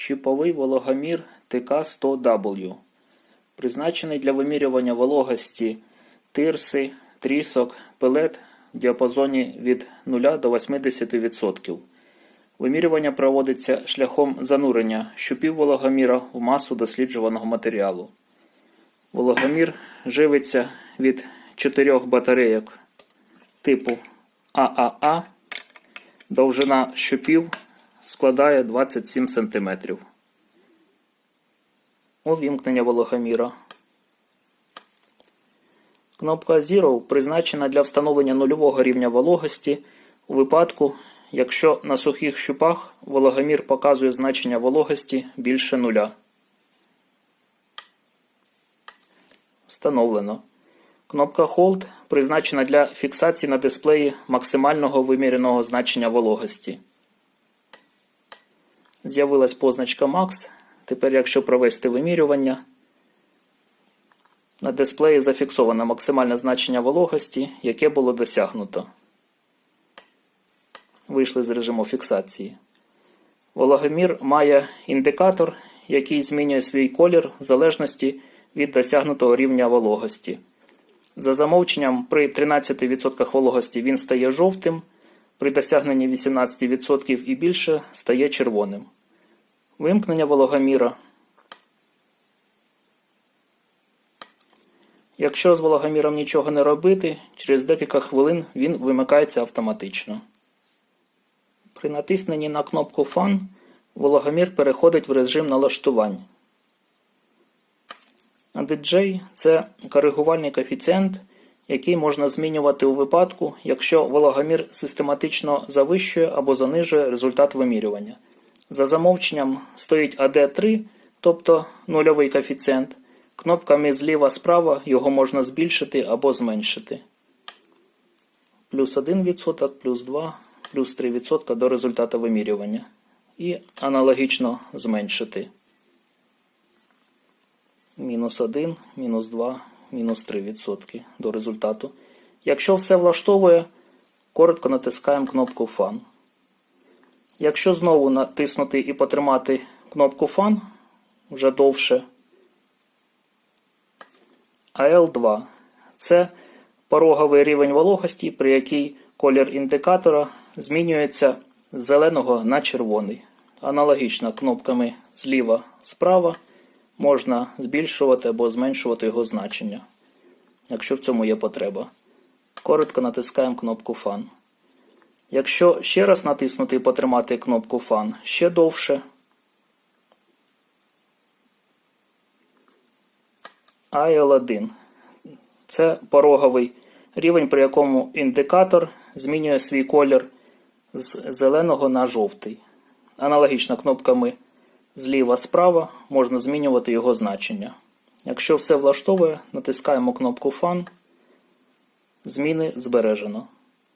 Щуповий вологомір ТК-100W. Призначений для вимірювання вологості тирси, трісок, пелет в діапазоні від 0 до 80%. Вимірювання проводиться шляхом занурення щупів вологоміра в масу досліджуваного матеріалу. Вологомір живиться від чотирьох батарейок типу ААА. Довжина щупів складає 27 см. Увімкнення вологоміра. Кнопка Zero призначена для встановлення нульового рівня вологості у випадку, якщо на сухих щупах вологомір показує значення вологості більше нуля. Встановлено. Кнопка Hold призначена для фіксації на дисплеї максимального виміреного значення вологості. З'явилась позначка Max. Тепер, якщо провести вимірювання, на дисплеї зафіксовано максимальне значення вологості, яке було досягнуто. Вийшли з режиму фіксації. Вологомір має індикатор, який змінює свій колір в залежності від досягнутого рівня вологості. За замовченням, при 13% вологості він стає жовтим, при досягненні 18% і більше стає червоним. Вимкнення вологоміра. Якщо з вологоміром нічого не робити, через декілька хвилин він вимикається автоматично. При натисненні на кнопку Fan вологомір переходить в режим налаштувань. DJ – це коригувальний коефіцієнт, який можна змінювати у випадку, якщо вологомір систематично завищує або занижує результат вимірювання. За замовченням стоїть AD3, тобто нульовий коефіцієнт. Кнопками зліва-справа його можна збільшити або зменшити. Плюс 1%, плюс 2%, плюс 3% до результату вимірювання. І аналогічно зменшити. Мінус 1, мінус 2, мінус 3% до результату. Якщо все влаштовує, коротко натискаємо кнопку Fan. Якщо знову натиснути і потримати кнопку Fan вже довше, АЛ2 це пороговий рівень вологості, при якій колір індикатора змінюється з зеленого на червоний. Аналогічно кнопками зліва справа можна збільшувати або зменшувати його значення, якщо в цьому є потреба. Коротко натискаємо кнопку Fan. Якщо ще раз натиснути і потримати кнопку Fan ще довше, AL1 це пороговий рівень, при якому індикатор змінює свій колір з зеленого на жовтий. Аналогічно кнопками зліва-справа можна змінювати його значення. Якщо все влаштовує, натискаємо кнопку Фан. Зміни збережено.